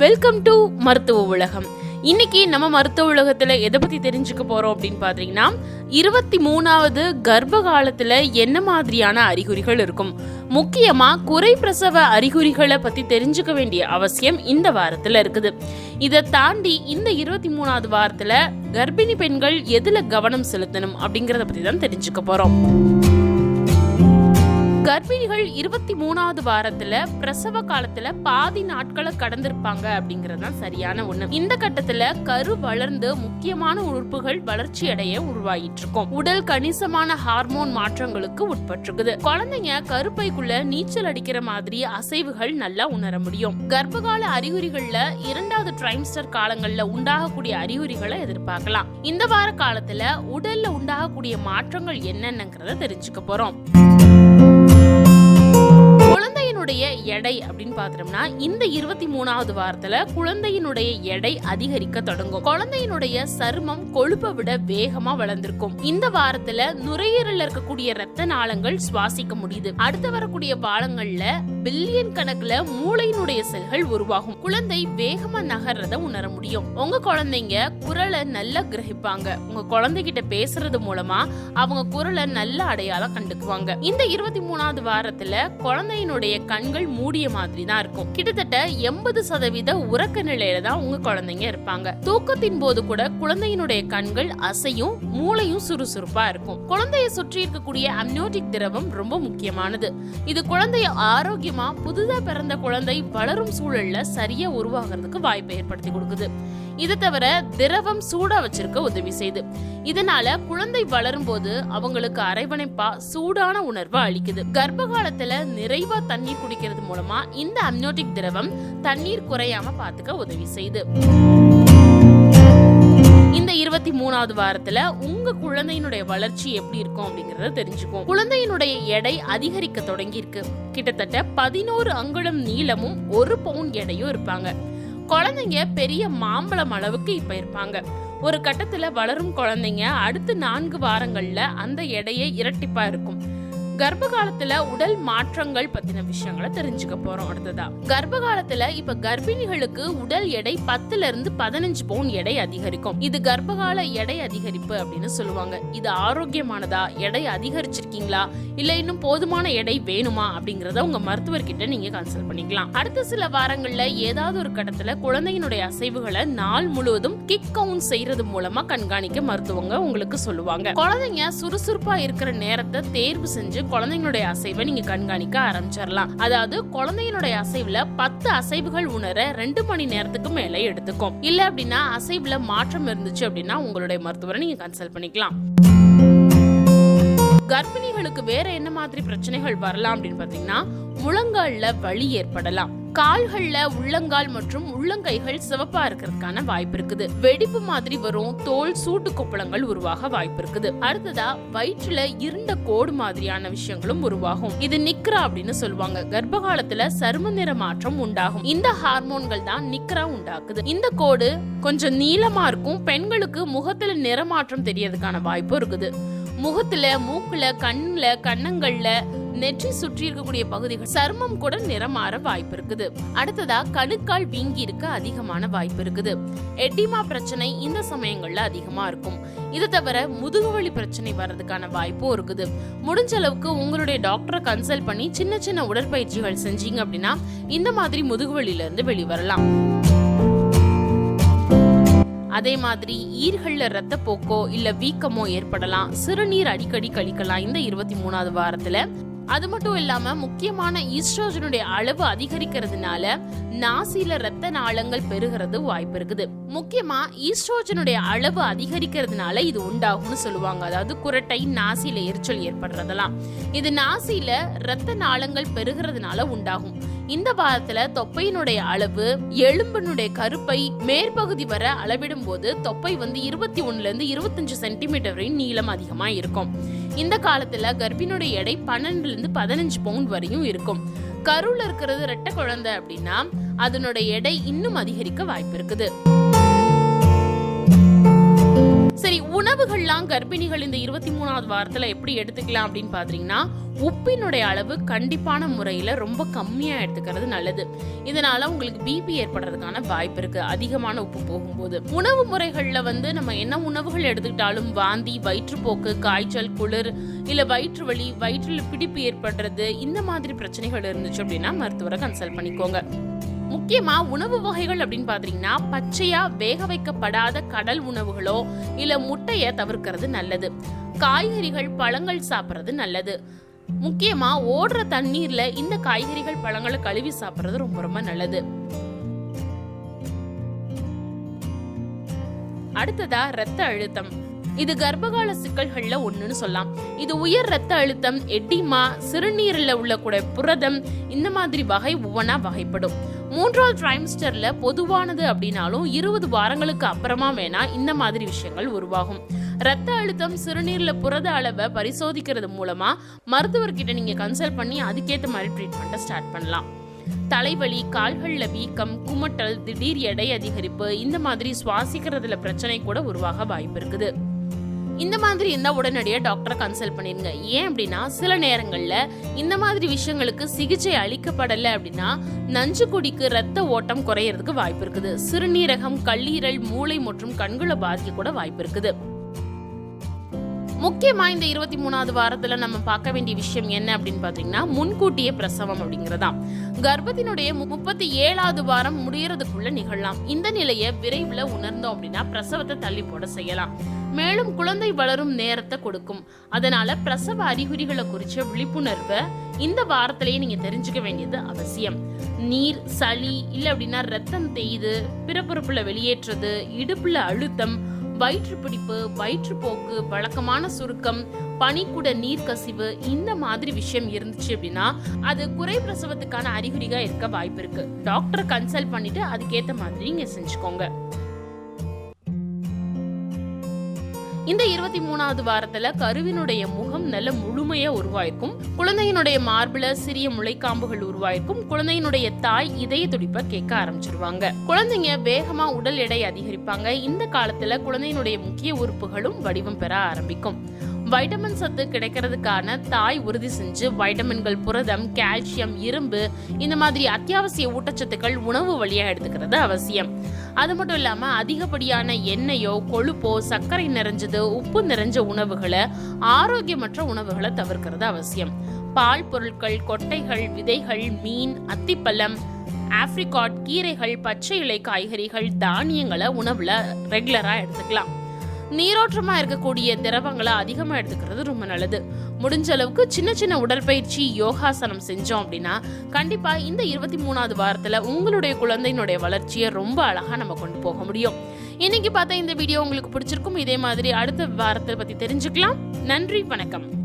Welcome to மருத்துவ உலகம். இன்னைக்கு நம்ம மருத்துவ உலகத்துல எதை பத்தி தெரிஞ்சுக்க போறோம் அப்படின்னு பாத்தீங்கன்னா இருபத்தி மூணாவது கர்ப்ப காலத்துல என்ன மாதிரியான அறிகுறிகள் இருக்கும்? முக்கியமா குறை பிரசவ அறிகுறிகளை பத்தி தெரிஞ்சுக்க வேண்டிய அவசியம் இந்த வாரத்துல இருக்குது. இதை தாண்டி இந்த இருபத்தி மூணாவது வாரத்துல கர்ப்பிணி பெண்கள் எதுல கவனம் செலுத்தணும் அப்படிங்கறத பத்தி தான் தெரிஞ்சுக்க போறோம். கர்ப்பிணிகள் இருபத்தி மூணாவது வாரத்துல பிரசவ காலத்துல பாதி நாட்களை கடந்திருப்பாங்க அப்படிங்கறது தான் சரியான ஒண்ணு. இந்த கட்டத்துல கரு வளர்ந்து முக்கியமான உறுப்புகள் வளர்ச்சி அடைய உருவாயிட்டு இருக்கும். உடல் கணிசமான ஹார்மோன் மாற்றங்களுக்கு உட்பட்டிருக்குது. குழந்தைங்க கருப்பைக்குள்ள நீச்சல் அடிக்கிற மாதிரி அசைவுகள் நல்லா உணர முடியும். கர்ப்பகால அறிகுறிகள்ல இரண்டாவது ட்ரைம்ஸ்டர் காலங்கள்ல உண்டாகக்கூடிய அறிகுறிகளை எதிர்பார்க்கலாம். இந்த வார காலத்துல உடல்ல உண்டாகக்கூடிய மாற்றங்கள் என்னென்னங்கிறத தெரிஞ்சுக்க போறோம். குழந்தையினுடைய எடை அப்படின்னு பார்த்தோம்னா இந்த இருபத்தி மூணாவது வாரத்துல குழந்தையினுடைய எடை அதிகரிக்க தொடங்கும். குழந்தையினுடைய சருமம் கொழுப்பை விட வேகமா வளர்ந்திருக்கும். இந்த வாரத்துல நுரையீரல்ல இருக்கக்கூடிய ரத்த நாளங்கள் சுவாசிக்க முடியுது. அடுத்து வரக்கூடிய பாலங்கள்ல பில்லியன் கணக்குல மூளையினுடைய செல்கள் உருவாகும். குழந்தை வேகமா நகர்றத உணர முடியும். உங்க குழந்தைங்க குரலை நல்லா கிரகிப்பாங்க. உங்க குழந்தைகிட்ட பேசுறது மூலமா அவங்க குரலை நல்ல அடையாளம் கண்டுக்குவாங்க. இந்த இருபத்தி மூணாவது வாரத்துல குழந்தையினுடைய கண்கள் மூடிய மாதிரி தான் இருக்கும். கிட்டத்தட்ட எண்பது சதவீத உறக்க நிலையில தான் உங்க குழந்தைங்க இருப்பாங்க. தூக்கத்தின் போது கூட குழந்தையினுடைய கண்கள் அசையும் மூளையும் சுறுசுறுப்பா இருக்கும். குழந்தைய சுற்றி இருக்கக்கூடிய அம்னோட்டிக் திரவம் ரொம்ப முக்கியமானது. இது குழந்தைய முக்கியமா புதுதா பிறந்த குழந்தை வளரும் சூழல்ல சரியா உருவாகிறதுக்கு வாய்ப்பை ஏற்படுத்தி கொடுக்குது. இது தவிர திரவம் சூடா வச்சிருக்க உதவி செய்யுது இதனால குழந்தை வளரும் போது அவங்களுக்கு அரவணைப்பா சூடான உணர்வை அளிக்குது. கர்ப்ப காலத்துல நிறைவா தண்ணீர் குடிக்கிறது மூலமா இந்த அம்னோட்டிக் திரவம் தண்ணீர் குறையாம பாத்துக்க உதவி செய்யுது இந்த இருபத்தி மூணாவது வாரத்துல உங்க குழந்தையினுடைய வளர்ச்சி எப்படி இருக்கும் அப்படிங்கறத தெரிஞ்சுக்கும் குழந்தையினுடைய எடை அதிகரிக்க தொடங்கி இருக்கு கிட்டத்தட்ட பதினோரு அங்குலம் நீளமும் ஒரு பவுன் எடையும் இருப்பாங்க. குழந்தைங்க பெரிய மாம்பழம் அளவுக்கு இப்ப இருப்பாங்க. ஒரு கட்டத்துல வளரும் குழந்தைங்க அடுத்த நான்கு வாரங்கள்ல அந்த எடையை இரட்டிப்பா இருக்கும். கர்ப்ப காலத்துல உடல் மாற்றங்கள் பத்தின விஷயங்களை தெரிஞ்சுக்க போறோம் அடுத்ததா. கர்ப்ப காலத்துல இப்ப கர்ப்பிணிகளுக்கு உடல் எடை பத்துல இருந்து பதினஞ்சு பவுன் எடை அதிகரிக்கும். இது கர்ப்பகால எடை அதிகரிப்பு அப்படின்னு சொல்லுவாங்க. இது ஆரோக்கியமானதா? எடை அதிகரிச்சிருக்கீங்களா? இல்ல இன்னும் போதுமான எடை வேணுமா? அப்படிங்கறத உங்க மருத்துவர்கிட்ட நீங்க கன்சல்ட் பண்ணிக்கலாம். அடுத்த சில வாரங்கள்ல ஏதாவது ஒரு கட்டத்துல குழந்தையினுடைய அசைவுகளை நாள் முழுவதும் கிக் கவுண்ட் செய்யறது மூலமா கண்காணிக்க மருத்துவங்க உங்களுக்கு சொல்லுவாங்க. குழந்தைங்க சுறுசுறுப்பா இருக்கிற நேரத்தை தேர்வு செஞ்சு குழந்தைங்களுடைய அசைவை நீங்க கண்காணிக்க ஆரம்பிச்சிடலாம். அதாவது குழந்தைங்களுடைய அசைவுல பத்து அசைவுகள் உணர ரெண்டு மணி நேரத்துக்கு மேல எடுத்துக்கும். இல்ல அப்படின்னா அசைவுல மாற்றம் இருந்துச்சு அப்படின்னா உங்களுடைய மருத்துவரை நீங்க கன்சல்ட் பண்ணிக்கலாம். கர்ப்பிணிகளுக்கு வேற என்ன மாதிரி பிரச்சனைகள் வரலாம் அப்படின்னு பாத்தீங்கன்னா முழங்கால்ல வலி ஏற்படலாம். கால்கள்ல உள்ளங்கால் மற்றும் உள்ளங்கைகள் சிவப்பா இருக்கிறதுக்கான வாய்ப்பு இருக்குது. வெடிப்பு மாதிரி வரும் தோல் சூட்டு கொப்பளங்கள் உருவாக வாய்ப்பு இருக்குது. அடுத்ததா வயிற்றுல இருண்ட கோடு மாதிரியான விஷயங்களும் உருவாகும். இது நிக்ரா அப்படின்னு சொல்லுவாங்க. கர்ப்ப காலத்துல சரும நிற மாற்றம் உண்டாகும். இந்த ஹார்மோன்கள் தான் நிக்ரா உண்டாக்குது. இந்த கோடு கொஞ்சம் நீளமா இருக்கும். பெண்களுக்கு முகத்துல நிறமாற்றம் தெரியறதுக்கான வாய்ப்பு இருக்குது. முகத்துல மூக்குல கண்ணுல கன்னங்கள்ல நெற்றி சுற்றி இருக்கக்கூடிய பகுதிகள் சர்மம் கூட நிறமாற வாய்ப்பு இருக்குது. அடுத்ததா கணுக்கால் வீங்கி இருக்க அதிகமான வாய்ப்பு இருக்குது. எட்டிமா பிரச்சனை இந்த சமயங்கள்ல அதிகமா இருக்கும். இது தவிர முதுகுவலி பிரச்சனை வர்றதுக்கான வாய்ப்பும் இருக்குது. முடிஞ்ச அளவுக்கு உங்களுடைய டாக்டரை கன்சல்ட் பண்ணி சின்ன சின்ன உடற்பயிற்சிகள் செஞ்சீங்க அப்படின்னா இந்த மாதிரி முதுகுவலியில இருந்து வெளிவரலாம். அதே மாதிரி ஈர்களில் ரத்தப்போக்கோ இல்லை இல்ல வீக்கமோ ஏற்படலாம். சிறுநீர் அடிக்கடி கழிக்கலாம் இந்த இருபத்தி மூணாவது வாரத்துல. அது மட்டும் இல்லாம முக்கியமான ஈஸ்ட்ரோஜனுடைய அளவு அதிகரிக்கிறதுனால நாசில ரத்த நாளங்கள் பெருகிறது வாய்ப்பு இருக்குது. முக்கியமா ஈஸ்ட்ரோஜனுடைய அளவு அதிகரிக்கிறதுனால இது உண்டாகும்னு சொல்லுவாங்க. அதாவது குரட்டை நாசில எரிச்சல் ஏற்படுறதெல்லாம். இது நாசில ரத்த நாளங்கள் பெருகிறதுனால உண்டாகும். இந்த வாரத்துல தொப்பையினுடைய அளவு எலும்பினுடைய கருப்பை மேற்பகுதி வர அளவிடும் போது தொப்பை வந்து இருபத்தி ஒன்னுல இருந்து இருபத்தஞ்சு சென்டிமீட்டர் வரை நீளம் அதிகமா இருக்கும். இந்த காலத்துல கர்ப்பினுடைய எடை பன்னெண்டுல இருந்து பதினஞ்சு பவுண்ட் வரையும் இருக்கும். கருவில் இருக்கிறது ரெட்டை குழந்தை அப்படின்னா அதனுடைய எடை இன்னும் அதிகரிக்க வாய்ப்பு இருக்குது. உணவுகள்லாம் கர்ப்பிணிகள் இந்த இருபத்தி மூணாவது வாரத்தில் எப்படி எடுத்துக்கலாம் அப்படின்னு பார்த்தீங்கன்னா உப்பினுடைய அளவு கண்டிப்பான முறையில் ரொம்ப கம்மியாக எடுத்துக்கிறது நல்லது. இதனால உங்களுக்கு பிபி ஏற்படுறதுக்கான வாய்ப்பு இருக்குது அதிகமான உப்பு போகும்போது. உணவு முறைகளில் வந்து நம்ம என்ன உணவுகள் எடுத்துக்கிட்டாலும் வாந்தி வயிற்றுப்போக்கு காய்ச்சல் குளிர் இல்லை வயிற்று வலி வயிற்றில் பிடிப்பு ஏற்படுறது இந்த மாதிரி பிரச்சனைகள் இருந்துச்சு அப்படின்னா மருத்துவரை கன்சல்ட் பண்ணிக்கோங்க. முக்கியமா உணவு வகைகள் அப்படின்னு பாத்தீங்கன்னா பச்சையா வேக வைக்கப்படாத கடல் உணவுகளோ இல்ல முட்டைய தவிர்க்கிறது நல்லது. காய்கறிகள் பழங்கள் சாப்பிடுறது நல்லது. முக்கியமா ஓடுற தண்ணீர்ல இந்த காய்கறிகள் பழங்களை கழுவி சாப்பிடுறது ரொம்ப ரொம்ப நல்லது. அடுத்ததா ரத்த அழுத்தம். இது கர்ப்பகால சிக்கல்கள்ல ஒண்ணுன்னு சொல்லலாம். இது உயர் ரத்த அழுத்தம் எட்டிமா சிறுநீரில் உள்ள கூட புரதம் இந்த மாதிரி வகை ஒவ்வொன்றா வகைப்படும். மூன்றாவது ட்ரைம்ஸ்டர்ல பொதுவானது அப்படின்னாலும் இருபது வாரங்களுக்கு அப்புறமா வேணா இந்த மாதிரி விஷயங்கள் உருவாகும். ரத்த அழுத்தம் சிறுநீர்ல புரத அளவை பரிசோதிக்கிறது மூலமா மருத்துவர்கிட்ட நீங்க கன்சல்ட் பண்ணி அதுக்கேற்ற மாதிரி ட்ரீட்மெண்ட்டை ஸ்டார்ட் பண்ணலாம். தலைவலி கால்களில் வீக்கம் குமட்டல் திடீர் எடை அதிகரிப்பு இந்த மாதிரி சுவாசிக்கிறதுல பிரச்சனை கூட உருவாக வாய்ப்பு இருக்குது. இந்த மாதிரி இருந்தா உடனடியாக டாக்டரை கன்சல்ட் பண்ணிருங்க. ஏன் அப்படின்னா சில நேரங்கள்ல இந்த மாதிரி விஷயங்களுக்கு சிகிச்சை அளிக்கப்படலை அப்படின்னா நஞ்சு கொடிக்கு ரத்த ஓட்டம் குறையறதுக்கு வாய்ப்பு இருக்குது. சிறுநீரகம் கல்லீரல் மூளை மற்றும் கண்களை பாதிக்க கூட வாய்ப்பு இருக்குது. முக்கியமா இந்த இருபத்தி மூணாவது வாரத்துல நம்ம பார்க்க வேண்டிய விஷயம் என்ன அப்படின்னு பாத்தீங்கன்னா முன்கூட்டிய பிரசவம் அப்படிங்கறதா கர்ப்பத்தினுடைய முப்பத்தி ஏழாவது வாரம் முடியறதுக்குள்ள நிகழலாம். இந்த நிலையை விரைவில் உணர்ந்தோம் அப்படின்னா பிரசவத்தை தள்ளி போட செய்யலாம். மேலும் குழந்தை வளரும் நேரத்தை கொடுக்கும். அதனால பிரசவ அறிகுறிகளை குறிச்ச விழிப்புணர்வை இந்த வாரத்திலேயே நீங்க தெரிஞ்சுக்க வேண்டியது அவசியம். நீர் சளி இல்ல அப்படின்னா ரத்தம் தெய்து பிறப்புறுப்புல வெளியேற்றது இடுப்புல அழுத்தம் வயிற்று பிடிப்பு வயிற்றுப்போக்கு வழக்கமான சுருக்கம் பனிக்கூட நீர் கசிவு இந்த மாதிரி விஷயம் இருந்துச்சு அப்படின்னா அது குறை பிரசவத்துக்கான அறிகுறிగా இருக்க வாய்ப்பு இருக்கு. டாக்டரை கன்சல்ட் பண்ணிட்டு அதுக்கேத்த மாதிரி நீங்க செஞ்சுக்கோங்க. இந்த இருபத்தி மூணாவது வாரத்துல கருவினுடைய முகம் நல்ல முழுமையா உருவாயிருக்கும். குழந்தையினுடைய மார்பில சிறிய முளைக்காம்புகள் உருவாயிருக்கும். குழந்தையினுடைய தாய் இதய துடிப்பை கேட்க ஆரம்பிச்சிருவாங்க. குழந்தைங்க வேகமா உடல் எடை அதிகரிப்பாங்க. இந்த காலத்துல குழந்தையினுடைய முக்கிய உறுப்புகளும் வடிவம் பெற ஆரம்பிக்கும். வைட்டமின் சத்து கிடைக்கிறதுக்கான தாய் உறுதி செஞ்சு வைட்டமின்கள் புரதம் கால்சியம் இரும்பு இந்த மாதிரி அத்தியாவசிய ஊட்டச்சத்துக்கள் உணவு வழியா எடுத்துக்கிறது அவசியம். அது மட்டும் இல்லாமல் அதிகப்படியான எண்ணெயோ கொழுப்போ சர்க்கரை நிறைஞ்சது உப்பு நிறைஞ்ச உணவுகளை ஆரோக்கியமற்ற உணவுகளை தவிர்க்கிறது அவசியம். பால் பொருட்கள் கொட்டைகள் விதைகள் மீன் அத்திப்பழம் ஆப்ரிகாட் கீரைகள் பச்சை இலை காய்கறிகள் தானியங்களை உணவுல ரெகுலரா எடுத்துக்கலாம். நீரோற்றமா இருக்கக்கூடிய திரவங்களை அதிகமா எடுத்துக்கிறது ரொம்ப நல்லது. முடிஞ்ச அளவுக்கு சின்ன சின்ன உடற்பயிற்சி யோகாசனம் செஞ்சோம் அப்படின்னா கண்டிப்பா இந்த இருபத்தி மூணாவது வாரத்துல உங்களுடைய குழந்தையினுடைய வளர்ச்சியை ரொம்ப அழகா நம்ம கொண்டு போக முடியும். இன்னைக்கு பார்த்தா இந்த வீடியோ உங்களுக்கு பிடிச்சிருக்கும். இதே மாதிரி அடுத்த வாரத்தை பத்தி தெரிஞ்சுக்கலாம். நன்றி வணக்கம்.